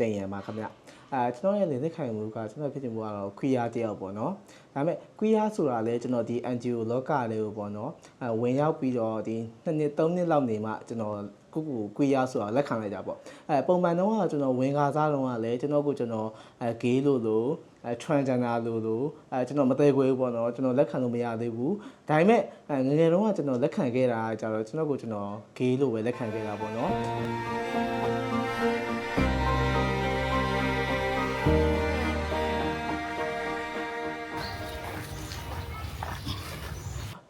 တင်ရမှာခင်ဗျအဲကျွန်တော်ရဲ့လေသက်ခိုင်မှုကကျွန်တော်ဖြစ်ချင်မှုကတော့ queer တယောက်ပေါ့နော်ဒါပေမဲ့ queer ဆိုတာလေကျွန်တော်ဒီ NGO လောကလေးကိုပေါ့နော်အဲဝင်ရောက်ပြီးတော့ဒီနှစ်နှစ်သုံးနှစ်လောက်နေမှကျွန်တော်ကိုကို queer ဆိုတာလက်ခံလိုက်ကြပေါ့အဲပုံမှန်တော့ကကျွန်တော်ဝင်ကားစားတော့ကလည်းကျွန်တော်ကိုကျွန်တော်အဲ gay လို့လို့အဲ transgender လို့လို့အဲကျွန်တော်မသေးခွေဘူးပေါ့နော်ကျွန်တော်လက်ခံလို့မရသေးဘူးဒါပေမဲ့အဲငယ်ငယ်တုန်းကကျွန်တော်လက်ခံခဲ့တာကြတော့ကျွန်တော်ကိုကျွန်တော် gay လို့ပဲလက်ခံခဲ့တာပေါ့နော်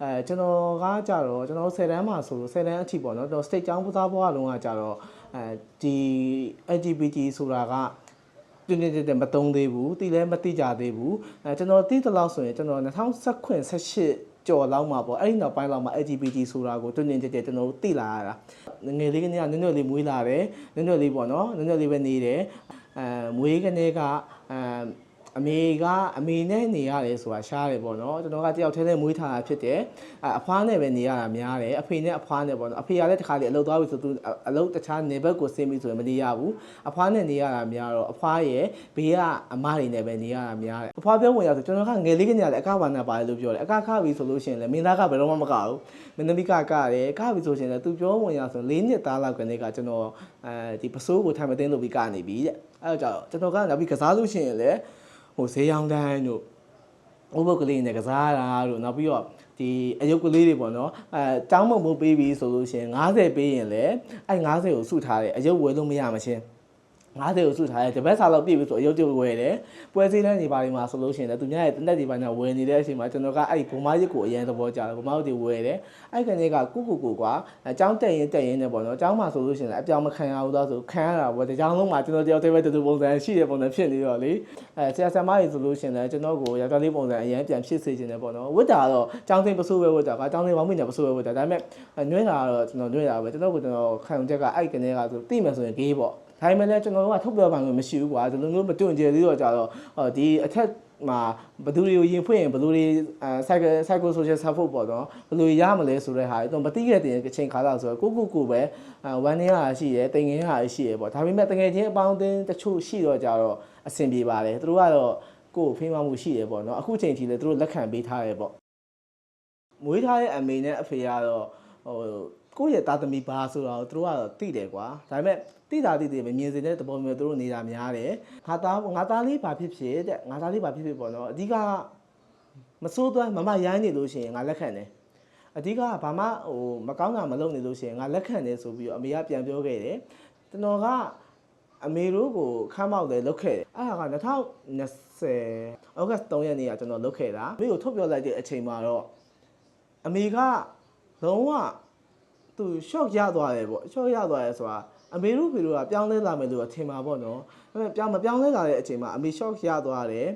အဲကျွန်တော်ကကြတော့ကျွန်တော်10တန်းမှာဆိုလို့10တန်းအထိပေါ့နော်ကျွန်တော် state ကျောင်းပစားဘွားလုံးကကြတော့အဲဒီ LGBT ဆိုတာကတင်းတင်းတင်းမတုံးသေးဘူးတီလည်းမတိကြသေးဘူးအဲကျွန်တော်တိတလောက်ဆိုရင်ကျွန်တော်2019 18ကျော်လောက်မှာပေါ့အဲ့ဒီနောက်ပိုင်းလောက်မှာ LGBT ဆိုတာကိုတွင်တင်ကြကြကျွန်တော်တို့သိလာရတာငယ်လေးကနေကနွံ့နွံ့လေးမွေးလာတယ်နွံ့နွံ့လေးပေါ့နော်နွံ့နွံ့လေးပဲနေတယ်အဲမွေးကနေကအဲ အမေကအမေနဲ့နေရတယ်ဆိုတာရှားတယ်ပေါ့နော်ကျွန်တော်ကတယောက်တည်းနဲ့မွေးထားတာဖြစ်တယ်အအဖွားနဲ့ပဲနေရတာများတယ်အဖေနဲ့အဖွားနဲ့ပေါ့နော်အဖေကလည်းတခါလေအလုပ်သွားပြီဆိုသူအလုပ်တခြားနေဘက်ကိုဆင်းပြီဆိုရင်မနေရဘူးအဖွားနဲ့နေရတာများတော့အဖွားရဲ့ဘေးကအမတွေနဲ့ပဲနေရတာများတယ်အဖွားပြောဝင်ရဆိုကျွန်တော်ကငယ်လေးကနေလည်းအကဘာနာပါတယ်လို့ပြောတယ်အကခပြီဆိုလို့ရှိရင်လည်းမင်းသားကဘယ်တော့မှမကဘူးမင်းသမီးကကတယ်ကပြီဆိုရှင်လည်းသူပြောဝင်ရဆို၄နှစ်သားလောက်ကနေကကျွန်တော်အဲဒီပစိုးကိုထိုင်မသိလို့ပြီးကနေပြီတဲ့အဲတော့ကျွန်တော်ကနောက်ပြီးကစားလို့ရှိရင်လည်း ဟိုဈေးရောင်းတန်းတို့ဥပုပ်ကလေးနဲ့ကစားတာတို့နောက်ပြီးတော့ဒီအယုတ်ကလေးတွေပေါ့နော်အဲတောင်းမမို့ပေးပြီဆိုလို့ရှိရင်90ပေးရင်လည်းအဲ90ကိုစုထားတယ်အယုတ်ဝယ်လို့မရမချင်း 90ကိုစုထားတယ်တပတ်စာလောက်ပြည့်ပြီဆိုအယုတ်တွေဝယ်တယ်ပွဲစည်းတန်းနေပါလိမ့်မှာဆိုလို့ရှိရင်လည်းသူများရဲ့တက်ဒီပိုင်းကဝယ်နေတဲ့အချိန်မှာကျွန်တော်ကအဲ့ဒီဘုံမရစ်ကိုအရင်သဘောကျတယ်ဘုံမရစ်တွေဝယ်တယ်အဲ့ကနေကကုကုကုကွာအကြောင်းတက်ရင်တက်ရင်နဲ့ပေါ့နော်အကြောင်းမှာဆိုလို့ရှိရင်လည်းအပြောင်းမခံရဘူးသားဆိုခံရတာပေါ့ဒီကြောင်လုံးမှာကျွန်တော်တယောက်တည်းပဲတူတူပုံစံရှိတဲ့ပုံစံဖြစ်နေတော့လေအဲဆရာဆရာမကြီးဆိုလို့ရှိရင်လည်းကျွန်တော်ကိုယောက်ျားလေးပုံစံအရင်ပြန်ဖြစ်စေချင်တယ်ပေါ့နော်ဝတ်တာတော့ကြောင်းသိမ်းပစိုးပဲဝတ်တာကကြောင်းသိမ်းပေါင်းမိနေပစိုးပဲဝတ်တာဒါပေမဲ့ညွှဲတာကတော့ကျွန်တော်ညွှဲတာပဲကျွန်တော်ကကျွန်တော်ခံချက် ကအဲ့ကနေကဆိုတိမယ်ဆိုရင်ဂေးပေါ့ ဒါပေမဲ့လည်းကျွန်တော်တို့ကထုတ်ပြောပိုင်လို့မရှိဘူးကွာဒီလိုမျိုးမတွန့်ကျယ်သေးတော့ကြတော့ဟောဒီအထက်မှာဘယ်သူတွေကိုရင်ဖွင့်ရင်ဘယ်သူတွေအဲ cycle cycle social support ပေါ့နော်ဘယ်လိုရမလဲဆိုတဲ့ဟာတော့မသိခဲ့တဲ့အချိန်ခါတော့ဆိုတော့ကိုကိုကိုပဲအဲဝမ်းနေရတာရှိတယ်တင်ငင်းရတာရှိတယ်ပေါ့ဒါပေမဲ့တကယ်ချင်းအပေါင်းအသင်းတချို့ရှိတော့ကြတော့အဆင်ပြေပါတယ်သူတို့ကတော့ကိုယ်ဖိမမှုရှိတယ်ပေါ့နော်အခုချိန်ထိလည်းသူတို့လက်ခံပေးထားတယ်ပေါ့မွေးထားတဲ့အမေနဲ့အဖေကတော့ဟို ကိုယ့်ရဲ့သားသမီးဘာဆိုတော့သူတို့ကတော့သိတယ်ကွာဒါပေမဲ့တိတာတိတိမမြင်စေတဲ့သဘောမျိုးသူတို့နေတာများတယ်ငါသားငါသားလေးဘာဖြစ်ဖြစ်တဲ့ငါသားလေးဘာဖြစ်ဖြစ်ပေါ့နော်အဓိကမစိုးသွမ်းမမရိုင်းနေလို့ရှိရင်ငါလက်ခံတယ်အဓိကဘာမှဟိုမကောင်းတာမလုပ်နေလို့ရှိရင်ငါလက်ခံတယ်ဆိုပြီးတော့အမေကပြန်ပြောခဲ့တယ်ကျွန်တော်ကအမေတို့ကိုခမ်းမောက်တယ်လုပ်ခဲ့တယ်အဲ့ဒါက2020ဩဂတ်3ရက်နေ့ကကျွန်တော်လုပ်ခဲ့တာအမေကိုထုတ်ပြောလိုက်တဲ့အချိန်မှာတော့အမေကလုံးဝ သူ shock ရသွားတယ်ပေါ့ shock ရသွားတယ်ဆိုတာအမေတို့ဖေတို့ကပြောင်းလဲလာမယ်လို့ထင်ပါပေါ့နော်ဒါပေမဲ့ပြောင်းမပြောင်းလဲလာတဲ့အချိန်မှာအမေ shock ရသွားတယ်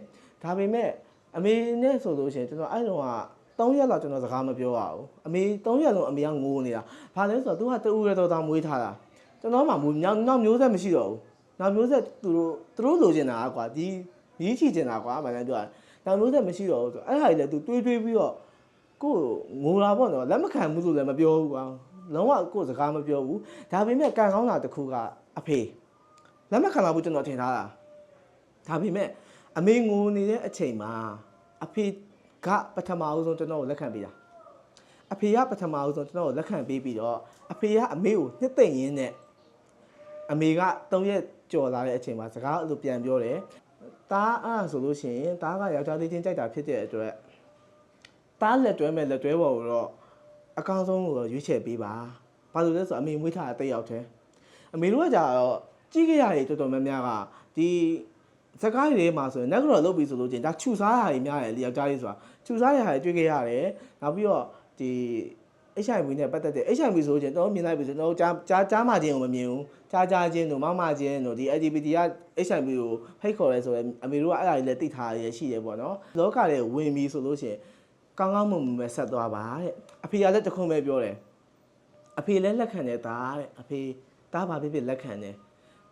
ဒါပေမဲ့အမေနဲ့ဆိုလို့ရှိရင်ကျွန်တော်အဲ့တော့က3ရက်လောက်ကျွန်တော်စကားမပြောရဘူးအမေ3ရက်လုံးအမေကငိုနေတာဘာလဲဆိုတော့သူကတူရတော်တော်မွေးထားတာကျွန်တော်မှမွေးနောက်နောက်မျိုးဆက်မရှိတော့ဘူးနောက်မျိုးဆက်သူတို့သူတို့လိုချင်တာကွာဒီမြည်ချီချင်တာကွာမှန်တယ်ပြောတာနောက်မျိုးဆက်မရှိတော့ဘူးဆိုအဲ့ဟာကြီးလည်းသူတွေးတွေးပြီးတော့ကိုယ်ငိုလာပေါ့နော်လက်မခံဘူးလို့လည်းမပြောဘူးကွာ လုံးဝကိုယ်စကားမပြောဘူးဒါပေမဲ့ကံကောင်းတာတစ်ခုကအဖေလက်မခံလာဘူးကျွန်တော်ထင်ထားတာဒါပေမဲ့အမေငိုနေတဲ့အချိန်မှာအဖေကပထမအဆုံးကျွန်တော်ကိုလက်ခံပေးတာအဖေကပထမအဆုံးကျွန်တော်ကိုလက်ခံပေးပြီးတော့အဖေကအမေကိုနှစ်သိမ့်ရင်းနဲ့အမေက၃ရက်ကြော်လာတဲ့အချိန်မှာစကားအဲ့လိုပြန်ပြောတယ်တားအဲ့ဒါဆိုလို့ရှိရင်တားကယောက်ျားလေးချင်းကြိုက်တာဖြစ်တဲ့အတွက်တားလက်တွဲမဲ့လက်တွဲပေါ်ကိုတော့ အကောင်းဆုံးကိုတော့ရွေးချယ်ပေးပါဘာလို့လဲဆိုတော့အမေမွေးထားတဲ့တယောက်တည်းအမေတို့ကကြာတော့ကြီးကြရတယ်တော်တော်များများကဒီစကားတွေမှာဆိုရင်နက်ကတော့လုပ်ပြီးဆိုလို့ချင်းဒါခြူစားရတွေများတယ်လေယောက်ျားလေးဆိုတာခြူစားရတွေတွေ့ခဲ့ရတယ်နောက်ပြီးတော့ဒီ HIV နဲ့ပတ်သက်တဲ့ HIV ဆိုရင်တော့မြင်လိုက်ပြီဆိုတော့ကြားကြားကြားမှချင်းကိုမမြင်ဘူးကြားကြားချင်းတို့မမချင်းတို့ဒီ LGBT က HIV ကိုဖိတ်ခေါ်ရဲဆိုရင်အမေတို့ကအဲ့ဒါကြီးလည်းသိထားရရှိတယ်ပေါ့နော်လောကထဲဝင်ပြီဆိုလို့ရှိရင် ကောင်းကောင်းမွန်မွန်ပဲဆက်သွားပါတဲ့အဖေကလည်းတခုံးပဲပြောတယ်အဖေလည်းလက်ခံတယ်သားတဲ့အဖေသားဘာဖြစ်ဖြစ်လက်ခံတယ်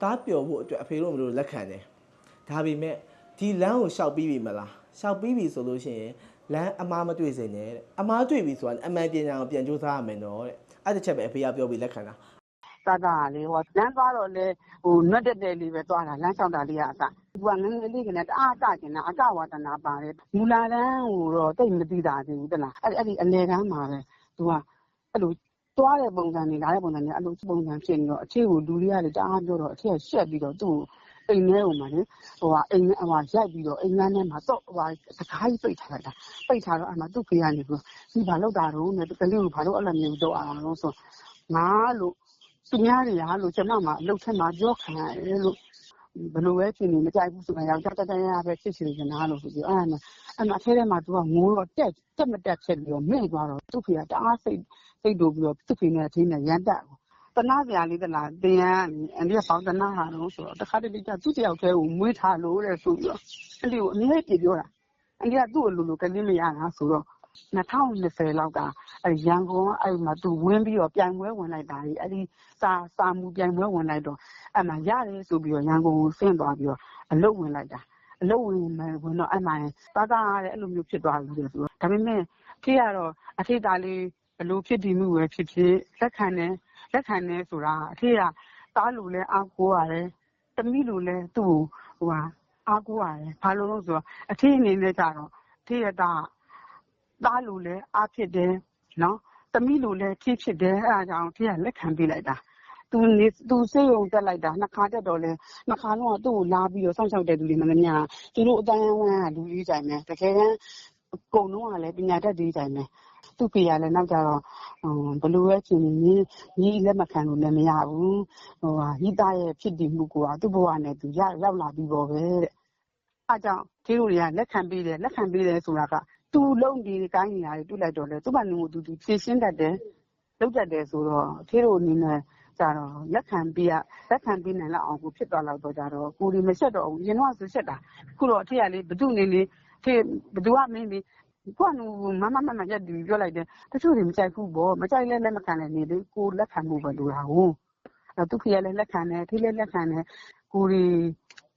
သားပျော်ဖို့အတွက်အဖေတို့မလို့လက်ခံတယ်ဒါပေမဲ့ဒီလမ်းကိုရှောက်ပြီးပြီမလားရှောက်ပြီးပြီဆိုလို့ရှိရင်လမ်းအမားမတွေ့စေနဲ့တဲ့အမားတွေ့ပြီဆိုတာအမှန်ပညာကိုပြန်ကြိုးစားရမယ်နော်တဲ့အဲ့တစ်ချက်ပဲအဖေကပြောပြီးလက်ခံတာ တာတာကလေဟိုလမ်းသွားတော့လေဟိုနွက်တက်တဲ့လေးပဲသွားတာ လမ်းလျှောက်တာလေးကအစ သူကငငယ်လေးကလည်းတအားကကျင်တာ အကဝါဒနာပါတယ် မူလာတန်းဟိုတော့တိတ်မသိတာသေးဘူးတလား အဲ့အဲ့ဒီအလေကမ်းမှာပဲ သူက အဲ့လို သွားတဲ့ပုံစံနေလာတဲ့ပုံစံနေအဲ့လိုပုံစံဖြစ်နေတော့အခြေကို လူတွေကလည်း တအားပြောတော့အခြေကရှက်ပြီးတော့ သူ့ကို အိမ်ထဲကိုမှလေဟိုကအိမ်ထဲဟိုကရိုက်ပြီးတော့ အိမ်ထဲမှာတော့ဟိုစကားကြီး ပိတ်ထားလိုက်တာ ပိတ်ထားတော့ အဲ့မှာ သူ့ဖေကနေပြီးဒီဘာလောက်တာတော့နဲ့ ကလေးကို ဘာလို့ အဲ့လိုမျိုးတော့အောင်လို့ဆိုငါလို့ သူများတွေကလို့ကျမမှာ အလုပ်ထက်မှာ ပြောခံရတယ်လို့ ဘယ်လိုပဲဖြစ်နေ မကြိုက်ဘူးဆိုတော့ယောက်ျားတက်တက်ရပဲ ဖြစ်စီနေတာလို့ ဆိုပြီး အဲ့မှာအဲ့မှာအထဲထဲမှာ သူကငိုးတော့တက်တက်မတက်ဖြစ်ပြီးတော့မိသွားတော့ သူ့ဖေက တအားစိတ်စိတ်တို့ပြီးတော့ သူ့ဖေနဲ့အချင်းနဲ့ ရမ်းတက်တနာစရာလေးတလားတင်ရန်အန်ဒီကပေါင်းတနာဟာတော့ဆိုတော့ တခါတလေကျ သူ့တယောက်တည်းကို မွေးထားလို့တဲ့ ဆိုပြီးတော့အဲ့ဒီကို အမြဲပြေပြောတာ အန်ဒီက သူ့ကိုလူလူကလေးမရတာဆိုတော့ 2020လောက်ကအဲ့ရန်ကုန်ကအဲ့မှာသူဝင်းပြီးတော့ ပြိုင်ပွဲဝင်လိုက်တာကြီးအဲ့ဒီစာစာမှုပြိုင်ပွဲဝင်လိုက်တော့ အဲ့မှာရတယ်ဆိုပြီးတော့ ရန်ကုန်ကိုဆင်းသွားပြီးတော့ အလုပ်ဝင်လိုက်တာ အလုပ်ဝင်မယ်ဝင်တော့အဲ့မှာတာတာတဲ့အဲ့လိုမျိုးဖြစ်သွားပြီဆိုတော့ဒါပေမဲ့ အဖေကတော့ အဖေသားလေးဘလို့ဖြစ်တည်မှုပဲဖြစ်ဖြစ် လက်ခံတယ် လက်ခံတယ်ဆိုတာအဖေကတားလူလဲအားကိုးရတယ်တမိလူလဲသူ့ကိုဟိုဟာအားကိုးရတယ် ဘာလို့လဲဆိုတော့ အဖေအနေနဲ့ကြတော့ အဖေရဲ့တာ သားလူလဲအားဖြစ်တယ်နော်တမိလူလဲဖြစ်ဖြစ်တယ် အဲအကြောင်းအဖေက လက်ခံပေးလိုက်တာ သူနေသူစေယုံတက်လိုက်တာနှစ်ခါတက်တော့လဲနှစ်ခါလုံးက သူ့ကိုလာပြီးတော့ စောင့်ရှောက်တဲ့လူတွေ မှလည်းများသူတို့အတိုင်းအဝန်းက လူကြီးကြိုင်မယ်တကယ်တမ်း အကုန်လုံးကလည်း ပညာတတ်သေးကြိုင်မယ်သူ့ဖေကလည်း နောက်ကြတော့ဘလို့ပဲချင်းကြီးကြီးလက်မခံလို့လည်း မရဘူးဟိုဟာဟိသားရဲ့ ဖြစ်တည်မှုက သူ့ဘဝနဲ့သူ ရောက်လာပြီးတော့ပဲတဲ့ အဲကြောင့်ဒီလိုတွေက လက်ခံပေးတယ် လက်ခံပေးတယ်ဆိုတာက သူလုံးဒီကိုင်းနေရတယ်တွေ့လိုက်တော့လေသူ့ဘာလို့သူသူ ဖြည့်ရှင်းတတ်တယ် လုပ်တတ်တယ်ဆိုတော့ အဖေတို့အနေနဲ့ကြတော့လက်ခံပေးရလက်ခံပေးနိုင်လောက်အောင်ကို ဖြစ်သွားတော့တော့ကြတော့ ကိုဒီမဆက်တော့ဘူးရင်တော့ဆိုဆက်တာခုတော့အဖေကလေဘသူနေလေအဖေဘသူကမင်းလေကိုကမမမမရက်ဒီပြောလိုက်တယ် တချို့တွေ မကြိုက်ဘူးပေါ့ မကြိုက်လဲလက်မခံနိုင်နေလေ ကိုလက်ခံမှုပဲ လိုတာဟုတ်အဲသူဖေကလည်း လက်ခံတယ်ဖေလည်း လက်ခံတယ် ကိုဒီ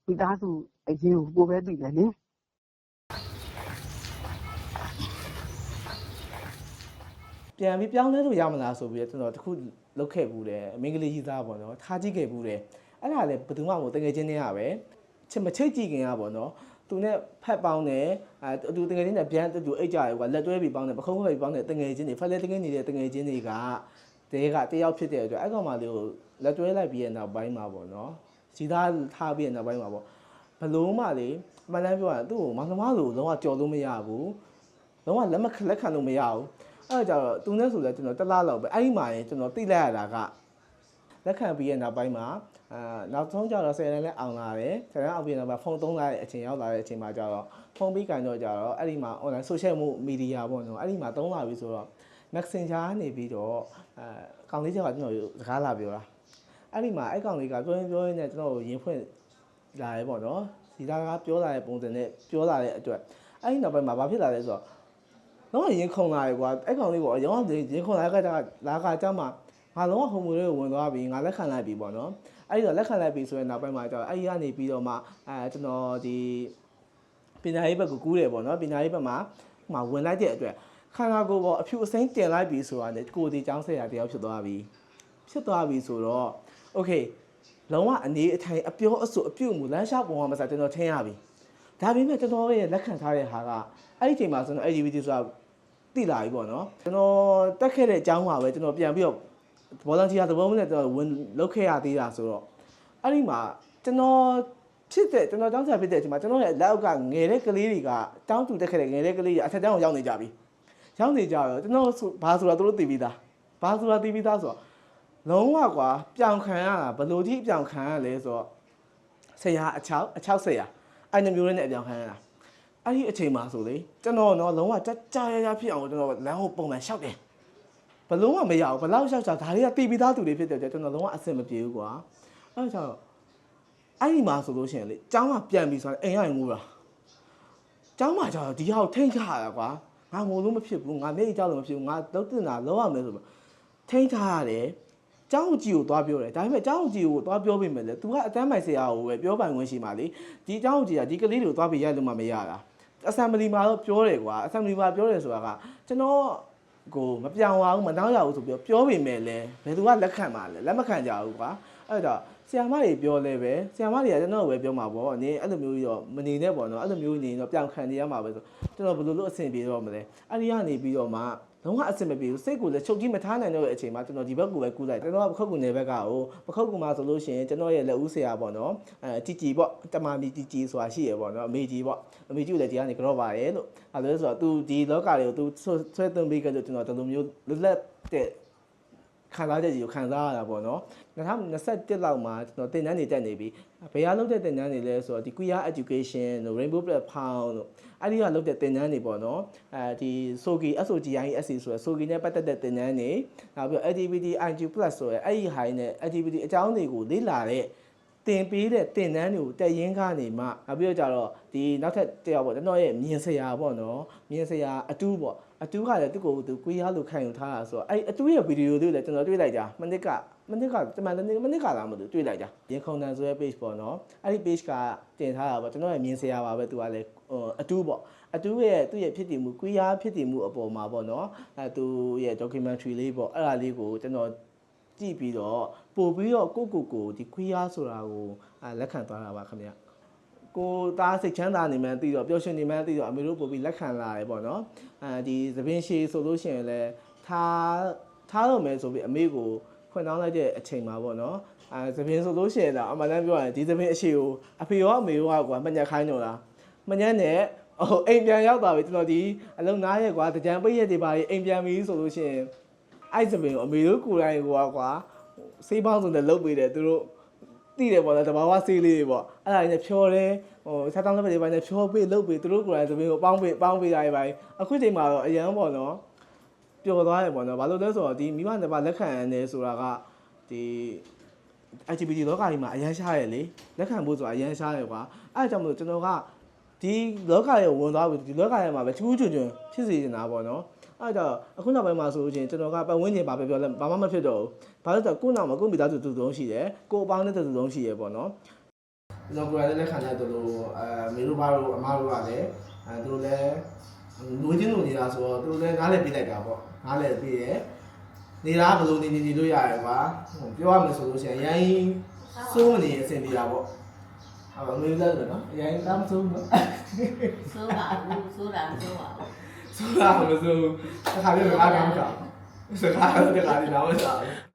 ဒီသားစုအရင်ကို ကိုပဲသိတယ်လေ ပြန်ပြီးပြောင်းလဲလို့ရမလားဆိုပြီးတော့ကျွန်တော်တခုလုတ်ခဲ့ဘူးတယ်အမင်္ဂလိကြီးသားပေါ့နော်ထားကြည့်ခဲ့ဘူးတယ်အဲ့ဒါလည်းဘယ်သူမှမတငယ်ချင်းတွေကပဲချစ်မချိတ်ကြည့်ခင်ကပေါ့နော်သူနဲ့ဖက်ပေါင်းတယ်အဲသူတငယ်ချင်းနဲ့ပြန်တူအိတ်ကြရကွာလက်တွဲပြီးပေါင်းတယ်ပခုံးခွဲပြီးပေါင်းတယ်တငယ်ချင်းတွေဖက်လက်တငယ်နေတဲ့တငယ်ချင်းတွေကတဲကတယောက်ဖြစ်တဲ့အတွက်အဲ့ကောင်မလေးကိုလက်တွဲလိုက်ပြီးတဲ့နောက်ပိုင်းမှာပေါ့နော်စီသားထားပြီးတဲ့နောက်ပိုင်းမှာပေါ့ဘလို့မှလေအမှန်တမ်းပြောရရင်သူ့ကိုမောင်နှမလိုလုံးဝကြော်လို့မရဘူးလုံးဝလက်မလက်ခံလို့မရဘူး အဲ့တော့ကျတော့သူနဲ့ဆိုလဲကျွန်တော်တစ်လားလောက်ပဲအဲ့ဒီမှာရင်ကျွန်တော်သိလိုက်ရတာကလက်ခံပြီးရဲ့နောက်ပိုင်းမှာအာနောက်ဆုံးကျတော့ဆယ်တန်းနဲ့အောင်လာတယ်ဆယ်တန်းအောင်ပြီးနောက်ပိုင်းဖုန်းသုံးလာတဲ့အချိန်ရောက်လာတဲ့အချိန်မှာကျတော့ဖုန်းပြီးကန်တော့ကျတော့အဲ့ဒီမှာ online social media ပေါ့နော်အဲ့ဒီမှာသုံးလာပြီဆိုတော့ Messenger ကနေပြီးတော့အဲကောင်လေးချက်ကကျွန်တော်စကားလာပြောတာအဲ့ဒီမှာအဲ့ကောင်လေးကပြောရင်ပြောရင်နဲ့ကျွန်တော်ရင်ဖွင့်လာရဲပေါ့နော်ဒီသားကပြောလာတဲ့ပုံစံနဲ့ပြောလာတဲ့အတွက်အဲ့ဒီနောက်ပိုင်းမှာဘာဖြစ်လာလဲဆိုတော့ လုံးဝရင်ခုန်လာတယ်ကွာအဲ့ကောင်လေးပေါ့ရောင်းရင်ခုန်လာကတည်းကလာကကြမှာငါလုံးဝဟိုမူလေးကိုဝင်သွားပြီငါလက်ခံလိုက်ပြီပေါ့နော်အဲ့ဒါလက်ခံလိုက်ပြီဆိုရင်နောက်ပိုင်းမှာကျတော့အဲ့ဒီကနေပြီးတော့မှအဲကျွန်တော်ဒီပညာရေးဘက်ကိုကူးတယ်ပေါ့နော်ပညာရေးဘက်မှာဟိုမှာဝင်လိုက်တဲ့အတွက်ခန္ဓာကိုယ်ပေါ်အဖြူအစိမ်းတင်လိုက်ပြီဆိုတာနဲ့ကိုယ်ဒီကျောင်းဆရာတယောက်ဖြစ်သွားပြီဖြစ်သွားပြီဆိုတော့ okay လုံးဝအနေအထိုင်အပြောအဆိုအပြုတ်မှုလမ်းလျှောက်ပုံမှာမစားကျွန်တော်ထင်ရပြီဒါပေမဲ့ကျွန်တော်ရဲ့လက်ခံထားတဲ့ဟာကအဲ့ဒီချိန်မှာဆိုတော့ LGBT ဆိုတာ တိလာပြီပေါ့နော်ကျွန်တော်တက်ခဲ့တဲ့အကြောင်းပါပဲကျွန်တော်ပြန်ပြီးတော့ volunteer သဘောမျိုးနဲ့ကျွန်တော်ဝင်လုပ်ခဲ့ရသေးတာဆိုတော့အဲ့ဒီမှာကျွန်တော်ဖြစ်တဲ့ကျွန်တော်တောင်းစားဖြစ်တဲ့အချိန်မှာကျွန်တော်ရဲ့လက်အောက်ကငယ်တဲ့ကလေးတွေကတောင်းတူတက်ခဲ့တဲ့ငယ်တဲ့ကလေးတွေအထက်တန်းကိုရောက်နေကြပြီရောက်နေကြတော့ကျွန်တော်ဆိုဘာဆိုတာသူတို့သိပြီးသားဘာဆိုတာသိပြီးသားဆိုတော့လုံးဝကွာပြောင်ခံရတာဘယ်လိုကြီးပြောင်ခံရလဲဆိုတော့ဆရာအချောက်အချောက်ဆရာအဲ့လိုမျိုးနဲ့အပြောင်ခံရတာ အဲ့ဒီအချိန်မှာဆိုလေကျွန်တော်တော့လုံးဝကြကြရရဖြစ်အောင်ကျွန်တော်လမ်းကိုပုံမှန်လျှောက်တယ်ဘလုံးဝမရဘူးဘလောက်လျှောက်ချာဒါတွေကတီးပြီးသားသူတွေဖြစ်တယ်ကျွန်တော်လုံးဝအဆင်မပြေဘူးကွာအဲ့ဒါကြောင့်အဲ့ဒီမှာဆိုလို့ရှိရင်လေចောင်းကပြန်ပြီးဆိုတော့အိမ်ရရင်ငိုတာចောင်းမှာကျတော့ဒီဟာကိုထိန်းချရတာကွာငါငိုလို့မဖြစ်ဘူးငါမျက်ရည်ကြောက်လို့မဖြစ်ဘူးငါတော့တင်တာလုံးဝမယ်ဆိုတော့ထိန်းချရတယ်ကျောင်းကြီးကိုသွားပြောတယ်ဒါပေမဲ့ကျောင်းကြီးကိုသွားပြောပေးမယ်လေ तू ကအတန်းပိုင်ဆရာကိုပဲပြောပိုင်ခွင့်ရှိမှလေဒီကျောင်းကြီးကဒီကလေးတွေကိုသွားပြီးရိုက်လို့မှမရတာ assembly မှာတော့ပြောတယ်ကွာ assembly မှာပြောတယ်ဆိုတာကကျွန်တော်ကိုမပြောင်းရဘူးမနှောင်းရဘူးဆိုပြီးပြောပေမဲ့လည်းဘယ်သူကလက်ခံမှာလဲလက်မခံကြဘူးကွာအဲ့တော့ဆီယမတွေပြောလဲပဲဆီယမတွေကကျွန်တော်ကိုပဲပြောမှာပေါ့နင်အဲ့လိုမျိုးကြီးတော့မနေနဲ့ပေါ့နော်အဲ့လိုမျိုးနေရင်တော့ပြောင်းခံနေရမှာပဲဆိုကျွန်တော်ဘယ်လိုလုပ်အဆင်ပြေတော့မလဲအဲ့ဒီကနေပြီးတော့မှ လုံးဝအဆင်မပြေဘူးစိတ်ကိုလည်းချုပ်ကြီးမထားနိုင်တော့တဲ့အချိန်မှာကျွန်တော်ဒီဘက်ကိုပဲကူးလိုက်ကျွန်တော်ကပခုတ်ကူနယ်ဘက်ကဟိုပခုတ်ကူမှာဆိုလို့ရှိရင်ကျွန်တော်ရဲ့လက်ဦးဆရာပေါ့နော်အဲជីជីပေါ့တမာမီជីជីဆိုတာရှိရပေါ့နော်အမေကြီးပေါ့အမေကြီးကိုလည်းဒီကနေကြော့ပါတယ်လို့အဲ့လိုဆိုတော့ तू ဒီလောကတွေကို तू ဆွဲသွင်းပေးကြလို့ကျွန်တော်ဒီလိုမျိုးလွတ်လပ်တဲ့ ခံစားချက်ကြီးကိုခံစားရတာပေါ့နော်2021လောက်မှာကျွန်တော်တင်တန်းနေတက်နေပြီဘယ်ဟာလုပ်တဲ့တင်တန်းနေလဲဆိုတော့ဒီ queer education တို့ rainbow platform တို့အဲ့ဒီကလုပ်တဲ့တင်တန်းနေပေါ့နော်အဲဒီ sogi SOGISC ဆိုရယ် sogi နဲ့ပတ်သက်တဲ့တင်တန်းနေနောက်ပြီးတော့ LGBT IQ+ ဆိုရယ်အဲ့ဒီဟိုင်းနဲ့ LGBT အကြောင်းတွေကိုလေ့လာတဲ့တင်ပေးတဲ့တင်တန်းတွေကိုတက်ရင်းကနေမှနောက်ပြီးတော့ကြတော့ဒီနောက်ထပ်တစ်ယောက်ပေါ့ကျွန်တော်ရဲ့မြင်စရာပေါ့နော်မြင်စရာအတူပေါ့ အတူကလည်းသူ့ကိုယ်သူကွေးရလို့ခံယူထားတာဆိုတော့အဲ့အတူရဲ့ဗီဒီယိုတွေကိုလည်းကျွန်တော်တွေ့လိုက်ကြမနစ်ကမနစ်ကတမန်တနေ့မနစ်ကလာမလို့တွေ့လိုက်ကြရင်ခုန်တန်ဆိုတဲ့ page ပေါ့နော်အဲ့ဒီ page ကတင်ထားတာပေါ့ကျွန်တော်ရဲ့မြင်စရာပါပဲသူကလည်းဟိုအတူပေါ့အတူရဲ့သူ့ရဲ့ဖြစ်တည်မှုကွေးရဖြစ်တည်မှုအပေါ်မှာပေါ့နော်အဲသူရဲ့ documentary လေးပေါ့အဲ့ဒါလေးကိုကျွန်တော်ကြည့်ပြီးတော့ပို့ပြီးတော့ကိုကိုကိုဒီခွေးရားဆိုတာကိုအာလက်ခံသွားတာပါခင်ဗျ ကိုသားစိတ်ချမ်းသာနေမှန်းသိတော့ပျော်ရွှင်နေမှန်းသိတော့အမေတို့ပို့ပြီးလက်ခံလာတယ်ပေါ့နော်အဲဒီသပင်ရှည်ဆိုလို့ရှိရင်လည်းထားထားတော့မယ်ဆိုပြီးအမေကိုဖွင့်တောင်းလိုက်တဲ့အချိန်မှာပေါ့နော်အဲသပင်ဆိုလို့ရှိရင်တော့အမှန်တမ်းပြောရရင်ဒီသပင်အရှိကိုအဖေရောအမေရောကကွာမညက်ခိုင်းတော့လားမညက်နဲ့ဟိုအိမ်ပြန်ရောက်သွားပြီကျွန်တော်ဒီအလုံးနားရက်ကွာတကြံပိတ်ရက်တွေပါအိမ်ပြန်ပြီဆိုလို့ရှိရင်အဲ့စပင်ကိုအမေတို့ကိုယ်တိုင်ကွာကွာစေးပေါင်းစုံနဲ့လုတ်ပေးတယ်သူတို့ တိတယ်ပေါ့နော်တဘာဝစေးလေးတွေပေါ့အဲ့ဒါနဲ့ဖြောတယ်ဟိုဆက်တောင်းလက်တွေပိုင်းနဲ့ဖြောပေးလုတ်ပေးသူတို့ကိုယ်တိုင်စပင်ကိုပေါင်းပေးပေါင်းပေးရပါအခုချိန်မှာတော့အရန်ပေါ့နော်ပျော်သွားရပေါ့နော်ဘာလို့လဲဆိုတော့ဒီမိမတစ်ပါးလက်ခံရတယ်ဆိုတာကဒီ LGBT လောကကြီးမှာအရန်ရှားရလေလက်ခံဖို့ဆိုတာအရန်ရှားရကွာအဲ့ဒါကြောင့်မလို့ကျွန်တော်ကဒီလောကရဲ့ဝင်သွားပြီဒီလောကရဲ့မှာပဲချူးချွန်ချွန်ဖြစ်စေချင်တာပေါ့နော် အဲ့တော့အခုနောက်ပိုင်းမှာဆိုလို့ချင်းကျွန်တော်ကပတ်ဝန်းကျင်ပါပဲပြောလဲဘာမှမဖြစ်တော့ဘူးဘာလို့လဲဆိုတော့ကိုယ့်နောက်မှာကိုယ့်မိသားစုတူတုံးရှိတယ်ကိုယ်အပေါင်းနဲ့တူတုံးရှိရပေါ့နော်ကျွန်တော်ကိုယ်တိုင်လက်ခံတဲ့တူလို့အဲမေတို့ဘာလို့အမားတို့ကလည်းအဲသူတို့လည်းလူချင်းလူနေတာဆိုတော့သူတို့လည်းနားလည်ပြလိုက်တာပေါ့နားလည်ပြရဲနေတာဘယ်လိုနေနေနေလို့ရရဲကွာဟိုပြောရမယ်ဆိုလို့ရှိရင်အရင်စိုးမနေအဆင်ပြေတာပေါ့အဲ့တော့မေလည်းလည်းနော်အရင်တမ်းစိုးနော်စိုးပါဘူးစိုးတာမစိုးပါဘူး ဆိုတာမစိုးတစ်ခါပြစကားကောင်းတာစကားတခါဒီနားမစားဘူး